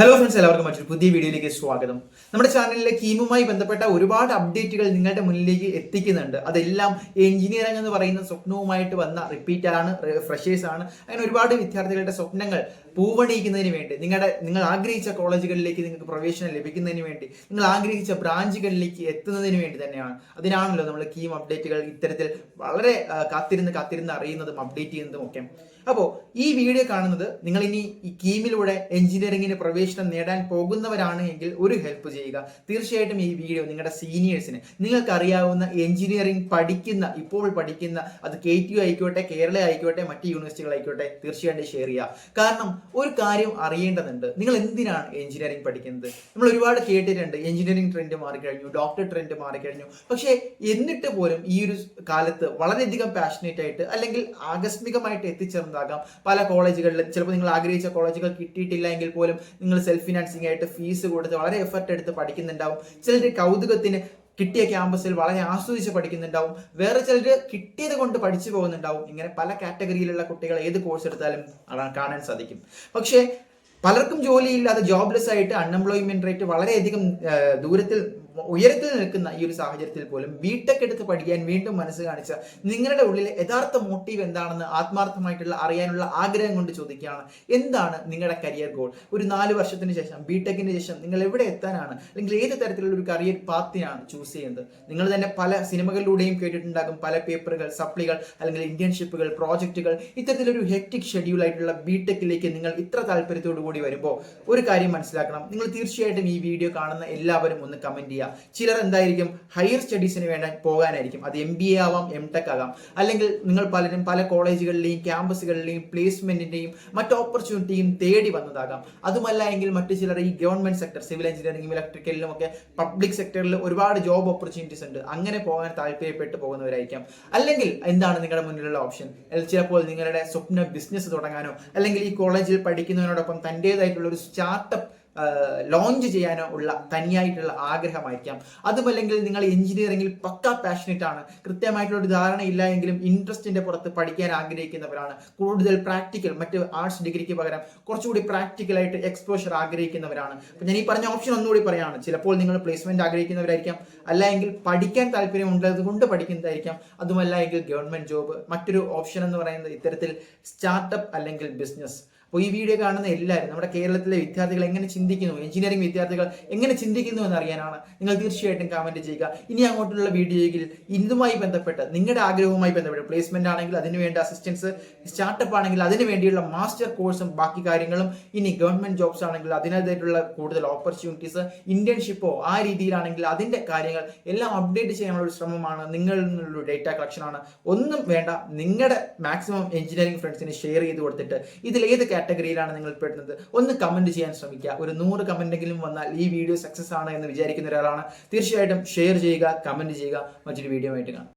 Hello friends എല്ലാവർക്കും മറ്റൊരു പുതിയ വീഡിയോയിലേക്ക് സ്വാഗതം. നമ്മുടെ ചാനലിലെ കീമുമായി ബന്ധപ്പെട്ട ഒരുപാട് അപ്ഡേറ്റുകൾ നിങ്ങളുടെ മുന്നിലേക്ക് എത്തിക്കുന്നുണ്ട്. അതെല്ലാം എഞ്ചിനീയറിംഗ് എന്ന് പറയുന്ന സ്വപ്നവുമായിട്ട് വന്ന റിപ്പീറ്റാണ് ഫ്രഷേഴ്സാണ് അങ്ങനെ ഒരുപാട് വിദ്യാർത്ഥികളുടെ സ്വപ്നങ്ങൾ പൂവണിയിക്കുന്നതിന് വേണ്ടി നിങ്ങളുടെ നിങ്ങൾ ആഗ്രഹിച്ച കോളേജുകളിലേക്ക് നിങ്ങൾക്ക് പ്രവേശനം ലഭിക്കുന്നതിന് വേണ്ടി നിങ്ങൾ ആഗ്രഹിച്ച ബ്രാഞ്ചുകളിലേക്ക് എത്തുന്നതിന് വേണ്ടി തന്നെയാണ്. അതിനാണല്ലോ നമ്മൾ കീം അപ്ഡേറ്റുകൾ ഇത്തരത്തിൽ വളരെ കാത്തിരുന്ന് കാത്തിരുന്ന് അറിയുന്നതും അപ്ഡേറ്റ് ചെയ്യുന്നതും ഒക്കെ. അപ്പോൾ ഈ വീഡിയോ കാണുന്നത് നിങ്ങൾ ഇനി ഈ കീമിലൂടെ എഞ്ചിനീയറിംഗിന് പ്രവേശനം നേടാൻ പോകുന്നവരാണ് എങ്കിൽ ഒരു ഹെൽപ്പ് ചെയ്യുക. തീർച്ചയായിട്ടും ഈ വീഡിയോ നിങ്ങളുടെ സീനിയേഴ്സിന് നിങ്ങൾക്ക് അറിയാവുന്ന എഞ്ചിനീയറിംഗ് പഠിക്കുന്ന ഇപ്പോൾ പഠിക്കുന്ന അത് കെ ടി യു ആയിക്കോട്ടെ കേരള ആയിക്കോട്ടെ മറ്റ് യൂണിവേഴ്സിറ്റികൾ ആയിക്കോട്ടെ തീർച്ചയായിട്ടും ഷെയർ ചെയ്യുക. കാരണം ഒരു കാര്യം അറിയേണ്ടതുണ്ട്. നിങ്ങൾ എന്തിനാണ് എഞ്ചിനീയറിംഗ് പഠിക്കുന്നത്? നമ്മൾ ഒരുപാട് കേട്ടിട്ടുണ്ട് എഞ്ചിനീയറിംഗ് ട്രെൻഡ് മാറിക്കഴിഞ്ഞു ഡോക്ടർ ട്രെൻഡ് മാറിക്കഴിഞ്ഞു. പക്ഷേ എന്നിട്ട് പോലും ഈ ഒരു കാലത്ത് വളരെയധികം പാഷനേറ്റ് ആയിട്ട് അല്ലെങ്കിൽ ആകസ്മികമായിട്ട് എത്തിച്ചേർന്നതാകാം. പല കോളേജുകളിൽ ചിലപ്പോൾ നിങ്ങൾ ആഗ്രഹിച്ച കോളേജുകൾ കിട്ടിയിട്ടില്ല എങ്കിൽ പോലും നിങ്ങൾ സെൽഫ് ഫിനാൻസിങ് ആയിട്ട് ഫീസ് കൊടുത്ത് വളരെ എഫർട്ട് എടുത്ത് പഠിക്കുന്നുണ്ടാവും. ചിലർ കൗതുകത്തിന് കിട്ടിയ ക്യാമ്പസിൽ വളരെ ആസ്വദിച്ച് പഠിക്കുന്നുണ്ടാവും. വേറെ ചിലർ കിട്ടിയത് കൊണ്ട് പഠിച്ചു പോകുന്നുണ്ടാവും. ഇങ്ങനെ പല കാറ്റഗറിയിലുള്ള കുട്ടികൾ ഏത് കോഴ്സ് എടുത്താലും കാണാൻ സാധിക്കും. പക്ഷേ പലർക്കും ജോലിയില്ലാതെ ജോബ്ലെസ് ആയിട്ട് അൺഎംപ്ലോയ്മെന്റ് റേറ്റ് വളരെയധികം ദൂരത്തിൽ ഉയരത്തിൽ നിൽക്കുന്ന ഈ ഒരു സാഹചര്യത്തിൽ പോലും ബിടെക് എടുത്ത് പഠിക്കാൻ വീണ്ടും മനസ്സ് കാണിച്ച നിങ്ങളുടെ ഉള്ളിലെ യഥാർത്ഥ മോട്ടീവ് എന്താണെന്ന് ആത്മാർത്ഥമായിട്ടുള്ള അറിയാനുള്ള ആഗ്രഹം കൊണ്ട് ചോദിക്കുകയാണ്. എന്താണ് നിങ്ങളുടെ കരിയർ ഗോൾ ഒരു നാല് വർഷത്തിന് ശേഷം ബിടെക്കിന് ശേഷം നിങ്ങൾ എവിടെ എത്താനാണ്? അല്ലെങ്കിൽ ഏത് തരത്തിലുള്ള ഒരു കരിയർ പാത്തിനാണ് ചൂസ് ചെയ്യുന്നത്? നിങ്ങൾ തന്നെ പല സിനിമകളിലൂടെയും കേട്ടിട്ടുണ്ടാകും പല പേപ്പറുകൾ സപ്ലികൾ അല്ലെങ്കിൽ ഇന്റേൺഷിപ്പുകൾ പ്രോജക്റ്റുകൾ ഇത്തരത്തിലൊരു ഹെക്ടിക് ഷെഡ്യൂൾ ആയിട്ടുള്ള ബിടെക്കിലേക്ക് നിങ്ങൾ ഇത്ര താല്പര്യത്തോടു കൂടി വരുമ്പോൾ ഒരു കാര്യം മനസ്സിലാക്കണം. നിങ്ങൾ തീർച്ചയായിട്ടും ഈ വീഡിയോ കാണുന്ന എല്ലാവരും ഒന്ന് കമന്റ് ചെയ്യുക. ചിലർ എന്തായിരിക്കും? ഹയർ സ്റ്റഡീസിന് വേണ്ട പോകാനായിരിക്കും. അത് എം ബി എ ആവാം എം ടെക് ആകാം. അല്ലെങ്കിൽ നിങ്ങൾ പലരും പല കോളേജുകളിലെയും ക്യാമ്പസുകളിലെയും പ്ലേസ്മെന്റിന്റെയും മറ്റ് ഓപ്പർച്യൂണിറ്റിയും തേടി വന്നതാകാം. അതുമല്ല എങ്കിൽ മറ്റു ചിലർ ഈ ഗവൺമെന്റ് സെക്ടർ സിവിൽ എഞ്ചിനീയറിംഗും ഇലക്ട്രിക്കലിലും ഒക്കെ പബ്ലിക് സെക്ടറിൽ ഒരുപാട് ജോബ് ഓപ്പർച്യൂണിറ്റീസ് ഉണ്ട്. അങ്ങനെ പോകാൻ താല്പര്യപ്പെട്ട് പോകുന്നവരായിരിക്കാം. അല്ലെങ്കിൽ എന്താണ് നിങ്ങളുടെ മുന്നിലുള്ള ഓപ്ഷൻ ചിലപ്പോൾ നിങ്ങളുടെ സ്വപ്ന ബിസിനസ് തുടങ്ങാനോ അല്ലെങ്കിൽ ഈ കോളേജിൽ പഠിക്കുന്നതിനോടൊപ്പം തന്റെതായിട്ടുള്ള ഒരു സ്റ്റാർട്ടപ്പ് ലോഞ്ച് ചെയ്യാനോ ഉള്ള തനിയായിട്ടുള്ള ആഗ്രഹമായിരിക്കാം. അതുമല്ലെങ്കിൽ നിങ്ങൾ എഞ്ചിനീയറിംഗിൽ പക്ക പാഷനറ്റ് ആണ്. കൃത്യമായിട്ടുള്ള ഒരു ധാരണ ഇല്ല എങ്കിലും ഇൻട്രസ്റ്റിന്റെ പുറത്ത് പഠിക്കാൻ ആഗ്രഹിക്കുന്നവരാണ്. കൂടുതൽ പ്രാക്ടിക്കൽ മറ്റ് ആർട്സ് ഡിഗ്രിക്ക് പകരം കുറച്ചുകൂടി പ്രാക്ടിക്കൽ ആയിട്ട് എക്സ്പോഷർ ആഗ്രഹിക്കുന്നവരാണ്. ഞാൻ ഈ പറഞ്ഞ ഓപ്ഷൻ ഒന്നുകൂടി പറയാണ്. ചിലപ്പോൾ നിങ്ങൾ പ്ലേസ്മെന്റ് ആഗ്രഹിക്കുന്നവരായിരിക്കാം. അല്ല എങ്കിൽ പഠിക്കാൻ താല്പര്യമുള്ളത് കൊണ്ട് പഠിക്കുന്നതായിരിക്കാം. അതുമല്ല എങ്കിൽ ഗവൺമെന്റ് ജോബ് മറ്റൊരു ഓപ്ഷൻ എന്ന് പറയുന്നത് ഇത്തരത്തിൽ സ്റ്റാർട്ടപ്പ് അല്ലെങ്കിൽ ബിസിനസ് അപ്പോൾ ഈ വീഡിയോ കാണുന്ന എല്ലാവരും നമ്മുടെ കേരളത്തിലെ വിദ്യാർത്ഥികൾ എങ്ങനെ ചിന്തിക്കുന്നു? എഞ്ചിനീയറിംഗ് വിദ്യാർത്ഥികൾ എങ്ങനെ ചിന്തിക്കുന്നു എന്നറിയാനാണ് നിങ്ങൾ തീർച്ചയായിട്ടും കമന്റ് ചെയ്യുക. ഇനി അങ്ങോട്ടുള്ള വീഡിയോയിൽ ഇതുമായി ബന്ധപ്പെട്ട് നിങ്ങളുടെ ആഗ്രഹവുമായി ബന്ധപ്പെട്ട് പ്ലേസ്മെന്റ് ആണെങ്കിൽ അതിനുവേണ്ട അസിസ്റ്റൻസ് സ്റ്റാർട്ടപ്പ് ആണെങ്കിൽ അതിന് വേണ്ടിയുള്ള മാസ്റ്റർ കോഴ്സും ബാക്കി കാര്യങ്ങളും ഇനി ഗവൺമെന്റ് ജോബ്സ് ആണെങ്കിൽ അതിനേതായിട്ടുള്ള കൂടുതൽ ഓപ്പർച്യൂണിറ്റീസ് ഇന്റേൺഷിപ്പോ ആ രീതിയിലാണെങ്കിൽ അതിന്റെ കാര്യങ്ങൾ എല്ലാം അപ്ഡേറ്റ് ചെയ്യാനുള്ള ഒരു ശ്രമമാണ് നിങ്ങളിൽ നിന്നുള്ള ഡേറ്റ കളക്ഷൻ ആണ്. ഒന്നും വേണ്ട നിങ്ങളുടെ മാക്സിമം എഞ്ചിനീയറിംഗ് ഫ്രണ്ട്സിന് ഷെയർ ചെയ്ത് കൊടുത്തിട്ട് ഇതിൽ ഏത് കാറ്റഗറിയിലാണ് നിങ്ങൾ പെടുന്നത്. ഒന്ന് കമന്റ് ചെയ്യാൻ ശ്രമിക്കുക. ഒരു നൂറ് കമന്റെങ്കിലും വന്നാൽ ഈ വീഡിയോ സക്സസ് ആണ് എന്ന് വിചാരിക്കുന്ന ഒരാളാണ്. തീർച്ചയായിട്ടും ഷെയർ ചെയ്യുക കമന്റ് ചെയ്യുക. മറ്റൊരു വീഡിയോ ആയിട്ട് കാണാം.